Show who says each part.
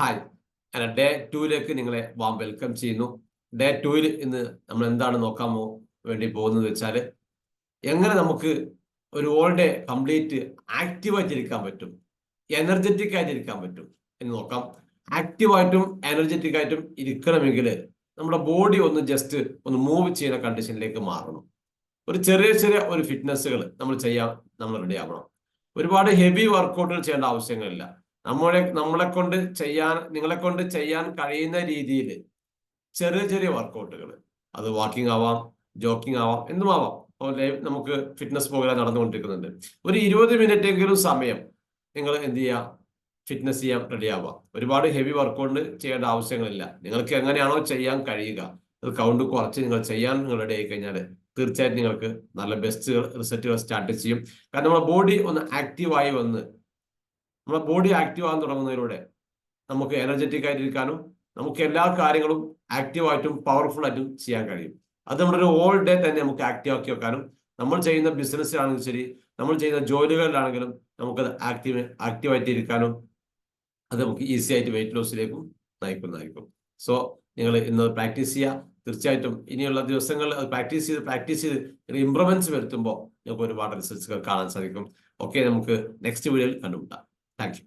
Speaker 1: Hi അങ്ങനെ day ടൂയിലേക്ക് നിങ്ങളെ വാം വെൽക്കം ചെയ്യുന്നു. ഡേ ടൂയിൽ ഇന്ന് നമ്മൾ എന്താണ് നോക്കാൻ വേണ്ടി പോകുന്നത് വെച്ചാൽ എങ്ങനെ നമുക്ക് ഒരു ഓൾ ഡേ കംപ്ലീറ്റ് ആക്റ്റീവായിട്ടിരിക്കാൻ പറ്റും? എനർജറ്റിക് ആയിട്ടിരിക്കാൻ പറ്റും എന്ന് നോക്കാം. ആക്റ്റീവായിട്ടും എനർജറ്റിക് ആയിട്ടും ഇരിക്കണമെങ്കിൽ നമ്മുടെ ബോഡി ഒന്ന് ജസ്റ്റ് ഒന്ന് മൂവ് ചെയ്യുന്ന കണ്ടീഷനിലേക്ക് മാറണം. ഒരു ചെറിയ ചെറിയ ഒരു ഫിറ്റ്നസ്സുകൾ നമ്മൾ ചെയ്യാൻ നമ്മൾ റെഡി ആവണം. ഒരുപാട് ഹെവി വർക്കൗട്ടുകൾ ചെയ്യേണ്ട ആവശ്യങ്ങളില്ല. നമ്മളെ നമ്മളെ കൊണ്ട് ചെയ്യാൻ നിങ്ങളെ കൊണ്ട് ചെയ്യാൻ കഴിയുന്ന രീതിയിൽ ചെറിയ ചെറിയ വർക്കൗട്ടുകൾ. അത് വാക്കിംഗ് ആവാം ജോക്കിംഗ് ആവാം എന്തും ആവാം നമുക്ക് ഫിറ്റ്നസ് പ്രോഗ്രാം നടന്നുകൊണ്ടിരിക്കുന്നുണ്ട്. ഒരു ഇരുപത് മിനിറ്റ് എങ്കിലും സമയം നിങ്ങൾ എന്ത് ചെയ്യുക? ഫിറ്റ്നസ് ചെയ്യാൻ റെഡി ആവാം ഒരുപാട് ഹെവി വർക്കൗട്ട് ചെയ്യേണ്ട ആവശ്യങ്ങളില്ല. നിങ്ങൾക്ക് എങ്ങനെയാണോ ചെയ്യാൻ കഴിയുക. അത് കൗണ്ട് കുറച്ച് നിങ്ങൾ ചെയ്യാൻ നിങ്ങൾ റെഡി ആയി കഴിഞ്ഞാൽ തീർച്ചയായിട്ടും നിങ്ങൾക്ക് നല്ല ബെസ്റ്റ് റിസൾട്ടുകൾ സ്റ്റാർട്ട് ചെയ്യും. കാരണം നമ്മുടെ ബോഡി ഒന്ന് ആക്റ്റീവായി വന്ന് നമ്മുടെ ബോഡി ആക്റ്റീവ് ആകാൻ തുടങ്ങുന്നതിലൂടെ നമുക്ക് എനർജറ്റിക് ആയിട്ടിരിക്കാനും നമുക്ക് എല്ലാ കാര്യങ്ങളും ആക്റ്റീവായിട്ടും പവർഫുൾ ആയിട്ടും ചെയ്യാൻ കഴിയും. അത് നമ്മുടെ ഒരു ഓൾ ഡേ തന്നെ നമുക്ക് ആക്റ്റീവ് ആക്കി വെക്കാനും നമ്മൾ ചെയ്യുന്ന ബിസിനസ്സിലാണെങ്കിലും ശരി നമ്മൾ ചെയ്യുന്ന ജോലികളിലാണെങ്കിലും നമുക്കത് ആക്റ്റീവ് ആക്റ്റീവായിട്ട് ഇരിക്കാനും അത് നമുക്ക് ഈസി ആയിട്ട് വെയിറ്റ് ലോസിലേക്കും നയിക്കുന്നതായിരിക്കും. സോ നിങ്ങൾ ഇന്ന് പ്രാക്ടീസ് ചെയ്യുക. തീർച്ചയായിട്ടും ഇനിയുള്ള ദിവസങ്ങളിൽ അത് പ്രാക്ടീസ് ചെയ്ത് പ്രാക്ടീസ് ചെയ്ത് ഇംപ്രൂവ്മെന്റ്സ് വരുത്തുമ്പോൾ നമുക്ക് ഒരുപാട് റിസൾട്ട്സ് കാണാൻ സാധിക്കും. ഓക്കെ നമുക്ക് നെക്സ്റ്റ് വീഡിയോയിൽ കണ്ടുമുട്ടാം. Thank you.